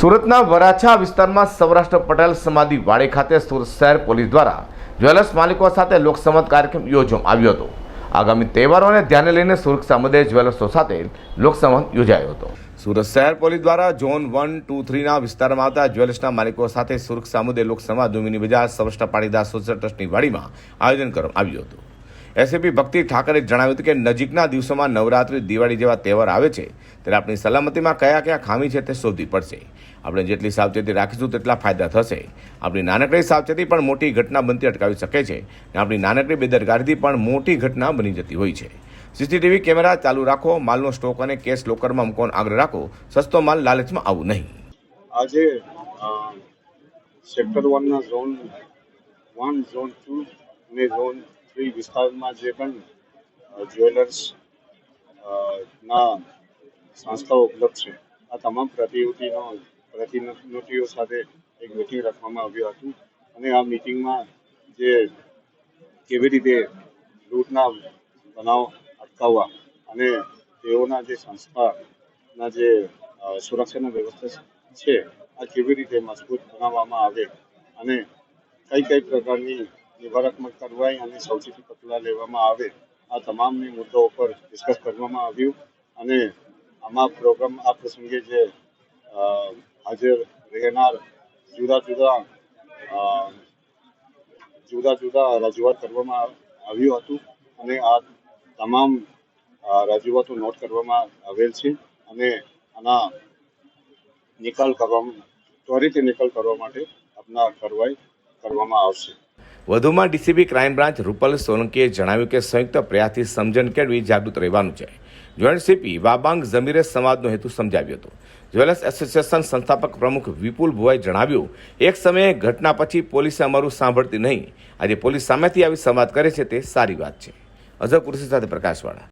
સુરતના વરાછા વિસ્તારમાં સૌરાષ્ટ્ર પટેલ સમાધિ વાડી ખાતે સુરત શહેર પોલીસ દ્વારા જ્વેલર્સ માલિકો સાથે લોકસંવાદ કાર્યક્રમ યોજવામાં આવ્યો હતો. આગામી તહેવારોને ધ્યાને લઈને સુરક્ષા મુદ્દે જ્વેલર્સો સાથે લોકસંવાદ યોજાયો હતો. સુરત શહેર પોલીસ દ્વારા ઝોન વન, ટુ, થ્રીના વિસ્તારમાં આવતા જ્વેલર્સના માલિકો સાથે સુરક્ષા મુદ્દે લોકસંવાદ દુમિની બજાર, સૌરાષ્ટ્ર પાટીદાર સોશિયલ ટ્રસ્ટની વાડીમાં આયોજન કરવામાં આવ્યું હતું. એસએપી ભક્તિ ઠાકરે જણાવ્યું હતું કે નજીકના દિવસોમાં નવરાત્રી, દિવાળી જેવા તહેવાર આવે છે, ત્યારે આપણી સલામતીમાં કયા કયા ખામી છે તે શોધવી પડશે. આપણે જેટલી સાવચેતી રાખીશું તેટલા ફાયદા થશે. આપણી નાનકડી સાવચેતી પણ મોટી ઘટના બનતી અટકાવી શકે છે અને આપણી નાનકડી બેદરકારીથી પણ મોટી ઘટના બની જતી હોય છે. સીસીટીવી કેમેરા ચાલુ રાખો, માલનો સ્ટોક અને કેશ લોકરમાં મૂકવાનો આગ્રહ રાખો. સસ્તો માલ લાલચમાં આવું નહીં. આજે સેક્ટર વનના ઝોન, વન ઝોન ટુ ને ઝોન થ્રી વિસ્તારમાં જે પણ જ્વેલર્સ ના સંસ્થાઓ ઉપલબ્ધ છે. આ તમામ પ્રતિનિધિનો પ્રતિનિધિઓ સાથે એક મિટિંગ રાખવામાં આવ્યું હતું. અને આ મિટિંગમાં જે કેવી રીતે લૂંટના બનાવ અટકાવવા અને તેઓના જે સંસ્થાના જે સુરક્ષાના વ્યવસ્થા છે, આ કેવી રીતે મજબૂત બનાવવામાં આવે અને કઈ કઈ પ્રકારની નિવારકમક કરવાય અને સૌથી પગલાં લેવામાં આવે. આ તમામની મુદ્દાઓ પર ડિસ્કસ કરવામાં આવ્યું અને આમાં પ્રોગ્રામ આ પ્રસંગે જે હાજર રહેનાર જુદા જુદા જુદા જુદા રજૂઆત કરવામાં આવ્યું હતું અને આ તમામ રજૂઆતો નોટ કરવામાં આવેલ છે અને આના નિકાલ કરવા, ત્વરિત નિકાલ કરવા માટે આપના કાર્યવાહી કરવામાં આવશે. વધુમાં ડીસીપી ક્રાઇમ બ્રાન્ચ રૂપલ સોલંકીએ જણાવ્યું કે સંયુક્ત પ્રયાસથી સમજણ કેળવી જાગૃત રહેવાનું છે. જોઈન્ટ સીપી વાબાંગ જમીરે સંવાદનો હેતુ સમજાવ્યો હતો. જ્વેલર્સ એસોસિએશન સંસ્થાપક પ્રમુખ વિપુલ ભુવાએ જણાવ્યું, એક સમયે ઘટના પછી પોલીસે અમારું સાંભળતી નહીં. આજે પોલીસ સામેથી આવી સંવાદ કરે છે તે સારી વાત છે. અઝર કુરશી સાથે પ્રકાશવાળા.